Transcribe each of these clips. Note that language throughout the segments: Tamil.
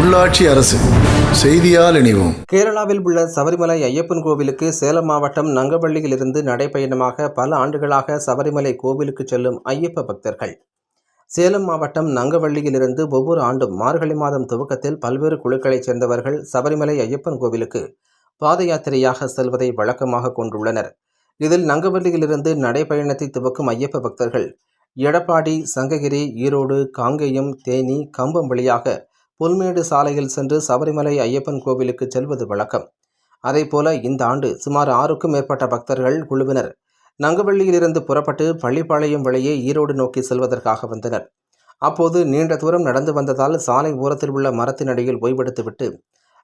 உள்ளாட்சி அரசு. செய்தியால் இணைவோம். கேரளாவில் உள்ள சபரிமலை ஐயப்பன் கோவிலுக்கு சேலம் மாவட்டம் நங்கவள்ளியிலிருந்து நடைபயணமாக பல ஆண்டுகளாக சபரிமலை கோவிலுக்கு செல்லும் ஐயப்ப பக்தர்கள். சேலம் மாவட்டம் நங்கவள்ளியிலிருந்து ஒவ்வொரு ஆண்டும் மார்கழி மாதம் துவக்கத்தில் பல்வேறு குழுக்களைச் சேர்ந்தவர்கள் சபரிமலை ஐயப்பன் கோவிலுக்கு பாத யாத்திரையாக செல்வதை வழக்கமாக கொண்டுள்ளனர். இதில் நங்கவள்ளியிலிருந்து நடைபயணத்தை துவக்கும் ஐயப்ப பக்தர்கள் எடப்பாடி சங்ககிரி ஈரோடு காங்கேயம் தேனி கம்பம் வழியாக புல்மேடு சாலையில் சென்று சபரிமலை ஐயப்பன் கோவிலுக்கு செல்வது வழக்கம். அதேபோல இந்த ஆண்டு சுமார் ஆறுக்கும் மேற்பட்ட பக்தர்கள் குழுவினர் நங்கவள்ளியிலிருந்து புறப்பட்டு பள்ளிப்பாளையம் வழியே ஈரோடு நோக்கி செல்வதற்காக வந்தனர். அப்போது நீண்ட தூரம் நடந்து வந்ததால் சாலை ஓரத்தில் உள்ள மரத்தின் அடியில் ஓய்வெடுத்துவிட்டு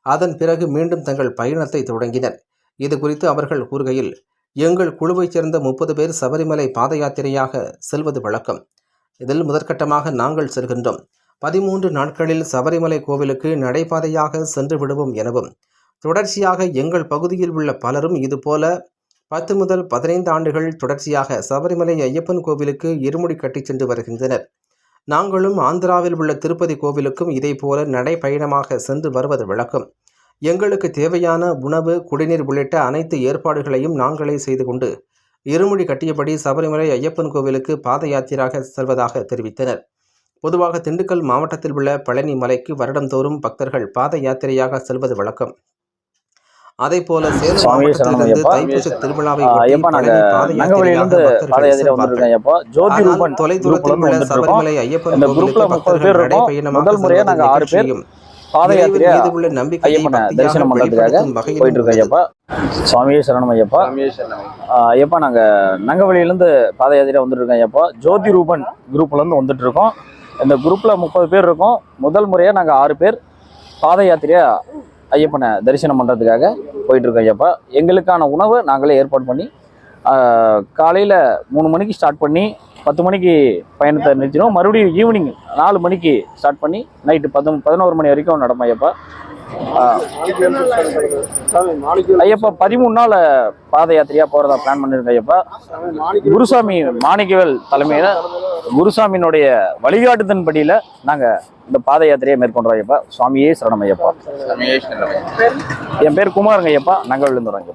அதன் பிறகு மீண்டும் தங்கள் பயணத்தை தொடங்கினர். இது குறித்து அவர்கள் கூறுகையில் எங்கள் குழுவைச் சேர்ந்த முப்பது பேர் சபரிமலை பாத யாத்திரையாக செல்வது வழக்கம். இதில் முதற்கட்டமாக நாங்கள் செல்கின்றோம். பதிமூன்று நாட்களில் சபரிமலை கோவிலுக்கு நடைபாதையாக சென்று விடுவோம் எனவும் தொடர்ச்சியாக எங்கள் பகுதியில் உள்ள பலரும் இதுபோல பத்து முதல் பதினைந்து ஆண்டுகள் தொடர்ச்சியாக சபரிமலை ஐயப்பன் கோவிலுக்கு இருமுடி கட்டிச் சென்று வருகின்றனர். நாங்களும் ஆந்திராவில் உள்ள திருப்பதி கோவிலுக்கும் இதேபோல நடைபயணமாக சென்று வருவது வழக்கம். எங்களுக்கு தேவையான உணவு குடிநீர் உள்ளிட்ட அனைத்து ஏற்பாடுகளையும் நாங்களே செய்து கொண்டு இருமுடி கட்டியபடி சபரிமலை ஐயப்பன் கோவிலுக்கு பாத யாத்திரையாக செல்வதாக தெரிவித்தனர். பொதுவாக திண்டுக்கல் மாவட்டத்தில் உள்ள பழனி மலைக்கு வருடந்தோறும் பக்தர்கள் பாத யாத்திரையாக செல்வது வழக்கம். அதேபோல சேலம் சுவாமி மாவட்டத்திலிருந்து. தைப்பூச திருவிழாவை யாத்திரையாக தொலைதூரத்தில் உள்ள சபரிமலை ஐயப்பன் இந்த கோவிலுக்கு குரூப்ல முப்பது பேர் பக்தர்கள் இருக்கோம். நடைபயணமாக முதல் முறையா செல்வதன் நாங்க ஆறு பேர் நிகழ்ச்சியையும் பாத இறைவன் யாத்திரையா மீது உள்ள நம்பிக்கையை ஐயப்பனை பக்தியாக தரிசனம் வகையிலும் போயிட்டு இருக்கோம். ஐயப்பா. சுவாமியே சரணம் ஐயப்பா. ஆஹ் ஐயப்பா. நாங்க நங்கவழியிலிருந்து பாத யாத்திரை வந்துட்டு இருக்கோம் ஐயப்பா. ஜோதி ரூபன் குரூப்ல இருந்து வந்துட்டு இருக்கோம். இந்த குரூப்பில் முப்பது பேர் இருக்கோம். முதல் முறையாக நாங்கள் ஆறு பேர் பாத யாத்திரையாக ஐயப்பனை தரிசனம் பண்ணுறதுக்காக போயிட்டுருக்கோம் ஐயப்பா. எங்களுக்கான உணவை நாங்களே ஏற்பாடு பண்ணி காலையில் மூணு மணிக்கு ஸ்டார்ட் பண்ணி பத்து மணிக்கு பயணத்தை நிறுத்தினோம் மறுபடியும் ஈவினிங் நாலு மணிக்கு ஸ்டார்ட் பண்ணி நைட்டு பத்து பதினோரு மணி வரைக்கும் நடப்போம் ஐயப்பா. ஐயப்பா பதிமூணு நாள் பாத யாத்திரையா போறதா பிளான் பண்ணிருக்கோம் ஐயப்பா. குருசாமி மாணிக்கவேல் தலைமையில குருசாமியினுடைய வழிகாட்டுதன்படியில நாங்க இந்த பாத யாத்திரையை மேற்கொண்டோம் ஐயப்பா. சுவாமியே சரணம் ஐயப்பா. என் பேர் குமாருங்க ஐயப்பா. வரோம் ஐயப்பா.